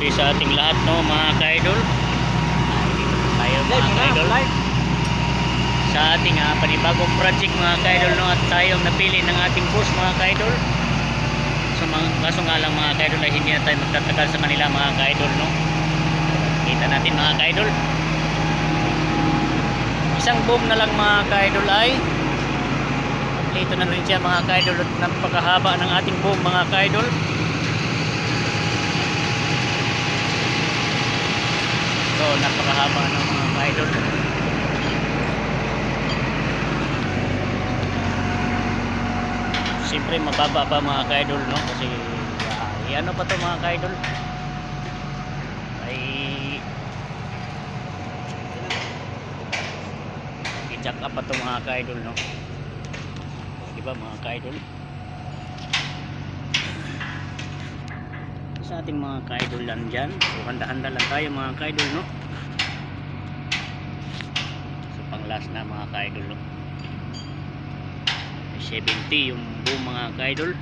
peace sa ating lahat no mga ka-idol. Tayo mga ka-idol. Sa ating ah, panibagong project mga ka-idol no at tayong napili ng ating boss mga ka-idol. So mga kaso nga lang mga ka-idol ay hindi na tayo magtatagal sa kanila mga ka-idol no. Kita natin mga ka-idol. Isang boom na lang mga ka-idol ay Dito na rin siya mga ka-idol at napakahaba ng ating boom mga ka-idol. Napakahaba ng mga ka-idol. Siyempre mababa pa mga ka-idol no kasi uh, ano pa to mga ka-idol ay i-jack up pa to mga ka-idol no Diba mga ka-idol? Sa ating mga ka-idol lang dyan. So handa-handa lang tayo mga ka-idol no? Last na mga ka-idol no? May 70 yung boom mga ka-idol.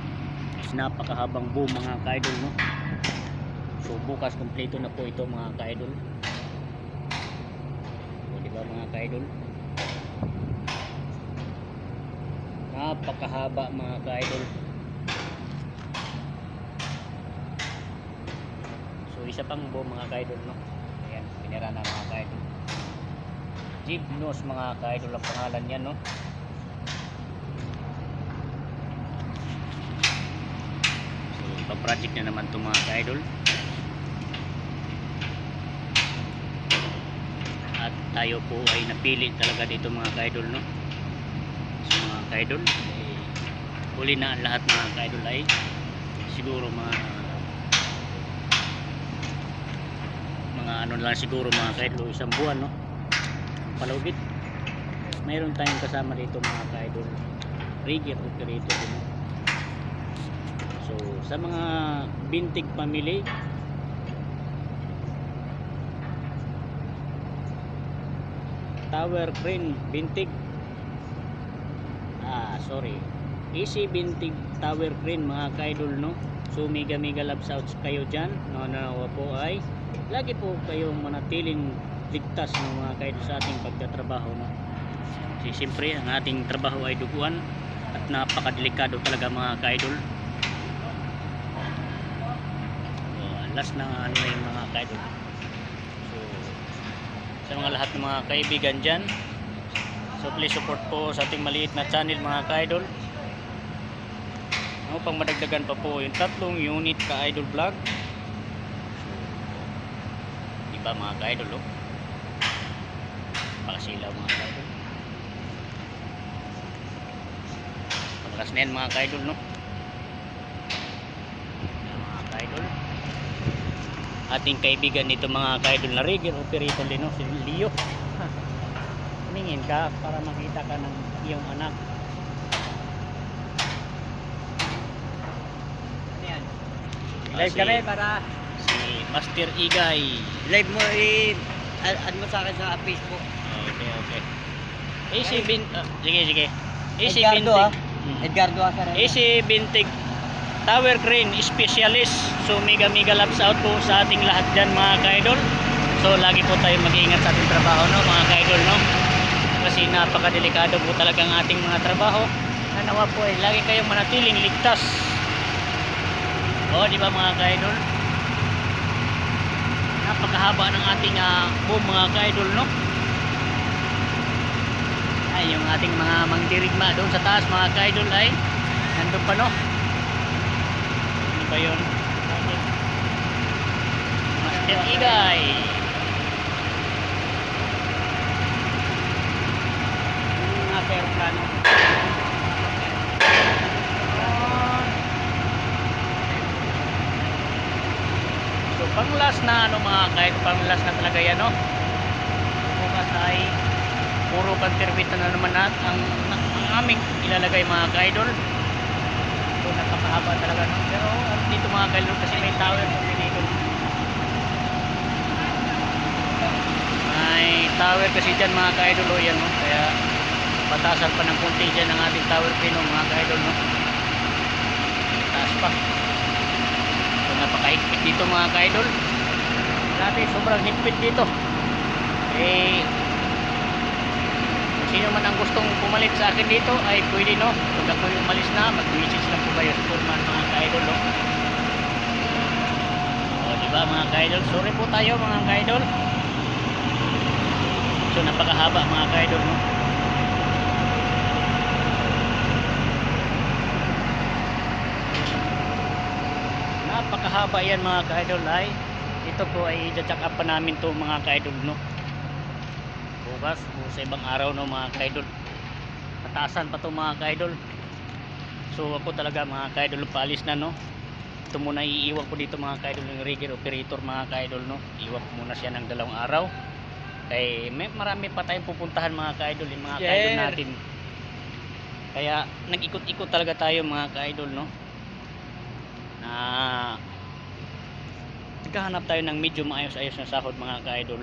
Napakahabang boom mga ka-idol no? So bukas kompleto na po ito mga ka-idol. So diba mga ka-idol? napakahaba mga ka-idol so isa pang buo mga ka-idol no ayan pinira na mga ka-idol Gymnos mga ka-idol ang pangalan yan no? So ibang project na naman to mga ka-idol. At tayo po ay napili talaga dito mga ka-idol no? Sa mga kaidol eh, huli na ang lahat mga kaidol ay siguro mga mga ano lang siguro mga kaidol isang buwan no palugit. Mayroon tayong kasama dito mga kaidol. Rigger operator din no? so sa mga bintig family tower crane bintig. Ah sorry. Easy bintig tower crane mga kaidol no? So mega mega love shouts kayo dyan. No nawa po ay lagi po kayong manatiling ligtas ng mga kaidol sa ating pagtatrabaho no kasi siyempre ang ating trabaho ay duguan at napakadelikado talaga mga kaidol so, last na ano na yung mga kaidol so sa mga lahat ng mga kaibigan dyan So please support po sa ating maliit na channel mga ka-idol. Upang madagdagan pa po yung tatlong unit ka-idol vlog. So, di ba mga ka-idol oh? Pakasilaw mga ka-idol. Pagkas na yan mga ka-idol no? Yan, mga ka-idol. Ating kaibigan nito mga ka-idol na rigger operator din no? Si Leo tumingin ka para makita ka ng iyong anak. Ah, Live si- kami para Si Master Igay. live mo i add mo sa akin sa Facebook. Okay, okay. AC bin... ah, sige, sige. AC Edgardo ah. Bintig. Hmm. Edgardo Asarena. AC Bintig Tower Crane Specialist. So, mega mega loves out po sa ating lahat dyan mga ka-idol. So, lagi po tayo mag-iingat sa ating trabaho, no, mga ka-idol, no? Kasi napakadelikado po talaga ang ating mga trabaho. Na nawa po ay lagi kayong manatiling ligtas. O, di ba mga ka-idol? Napakahaba ng ating uh, boom mga ka-idol, no? Ay, yung ating mga mangdirigma doon sa taas mga ka-idol ay nandun pa, no? Ano ba yun? Master Igay. Mga aeroplano. So, pang last na ano mga kahit pang last na talaga yan, no? Bukas ay puro pantirwita na naman na ang, ang aming ilalagay mga ka-idol. So, napakahaba talaga, no? Pero dito mga ka-idol kasi may tower dito. May tower kasi dyan mga ka-idol, yan, no? Kaya patasan pa ng konti dyan ang ating tower pino mga ka-idol, no? Taas pa. So napakaikpit dito mga ka-idol. Natin sobrang higpit dito. Eh sino man ang gustong pumalit sa akin dito ay pwede no? Pag ako yung umalis na mag-message lang po kayo sa Purman mga ka-idol no? O diba mga ka-idol? Sorry po tayo mga ka-idol. So napakahaba mga ka-idol no? Napakahaba yan mga ka-idol ay ito po ay i-check up pa namin to mga ka-idol no? Bukas o sa ibang araw no mga ka-idol. Pataasan pa to mga ka-idol. So ako talaga mga ka-idol paalis na no? Ito muna iiwan ko dito mga ka-idol yung rigger operator mga ka-idol no? Iiwan ko muna siya ng dalawang araw. Kay may marami pa tayong pupuntahan mga ka-idol yung mga ka-idol Yeah. natin. Kaya nag-ikot-ikot talaga tayo mga ka-idol no? Na naghahanap tayo ng medyo maayos-ayos na sahod mga ka-idol.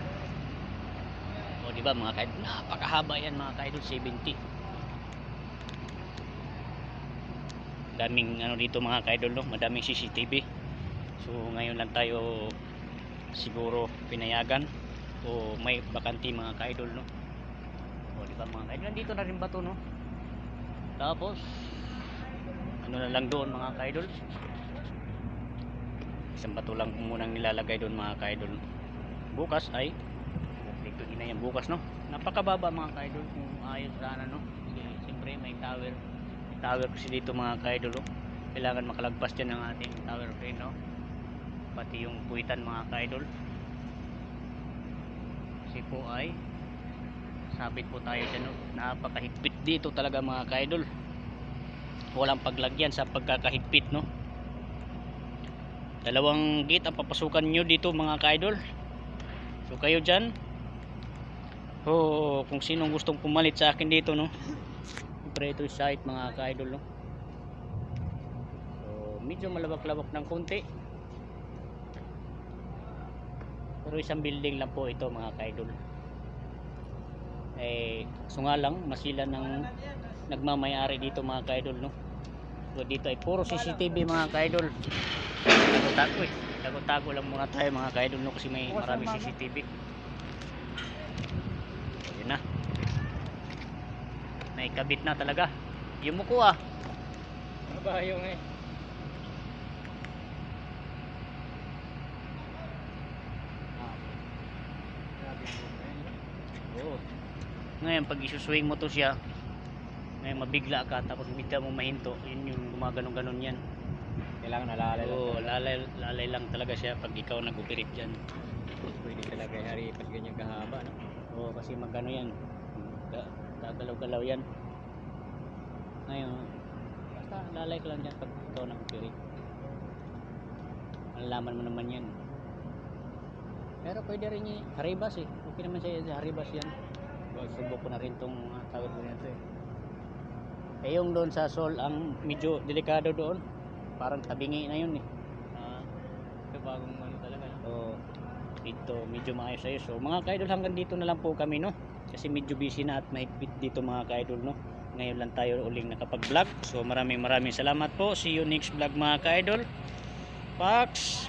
O di ba mga ka-idol? Napakahaba yan mga ka-idol 70 daming ano dito mga ka-idol no? Madaming CCTV so ngayon lang tayo siguro pinayagan o may bakanti mga ka-idol no? O di ba mga ka-idol? Nandito na rin ba to no? Tapos ano na lang doon mga ka-idol isang bato lang munang nilalagay doon mga ka-idol. Bukas ay dito na yan. Bukas no? Napakababa mga ka-idol kung ayos sana no? Siyempre may tower. May tower kasi dito mga ka-idol no? kailangan makalagpas dyan ng ating tower crane no? Pati yung puwitan mga ka-idol. Kasi po ay sabit po tayo dyan no? napakahigpit dito talaga mga ka-idol. Walang paglagyan sa pagkakahigpit no dalawang gate ang papasukan nyo dito mga ka-idol. So kayo dyan. Oh, kung sinong gustong pumalit sa akin dito no? Siyempre ito site mga ka-idol no? So medyo malawak-lawak ng konti. Pero isang building lang po ito mga ka-idol. Eh so nga lang masila ng nagmamayari dito mga ka-idol no so dito ay puro CCTV mga ka-idol. Tago-tago eh. Tago-tago lang muna tayo mga ka-idol no? Kasi may marami CCTV. So, yun na naikabit na talaga. Yung muko ah. Mabayo nga eh. Ngayon, pag isuswing mo to siya, ngayon mabigla ka, tapos bigla mo mahinto, yun yung gumaganon-ganon yan. Kailangan nalalay Oo, lalay, lalay lang talaga siya pag ikaw nag-operate dyan. Pwede talaga yung hari pag ganyan kahaba. No? Oo, kasi magano yan, ga- gagalaw-galaw yan. Ngayon, basta lalay ka lang dyan pag ikaw nag-operate. Malalaman mo naman yan. Pero pwede rin yung haribas eh. Okay naman siya haribas yan. Subok ko na rin tong uh, tawag ko nito eh. Eh yung doon sa Sol, ang medyo delikado doon. Parang tabingi na yun eh. Ah, ito bagong ano talaga. So, dito medyo maayos ayos. So, mga kaidol hanggang dito na lang po kami no. Kasi medyo busy na at mahigpit dito mga kaidol no. Ngayon lang tayo uling nakapag-vlog. So, maraming maraming salamat po. See you next vlog mga kaidol. Pax!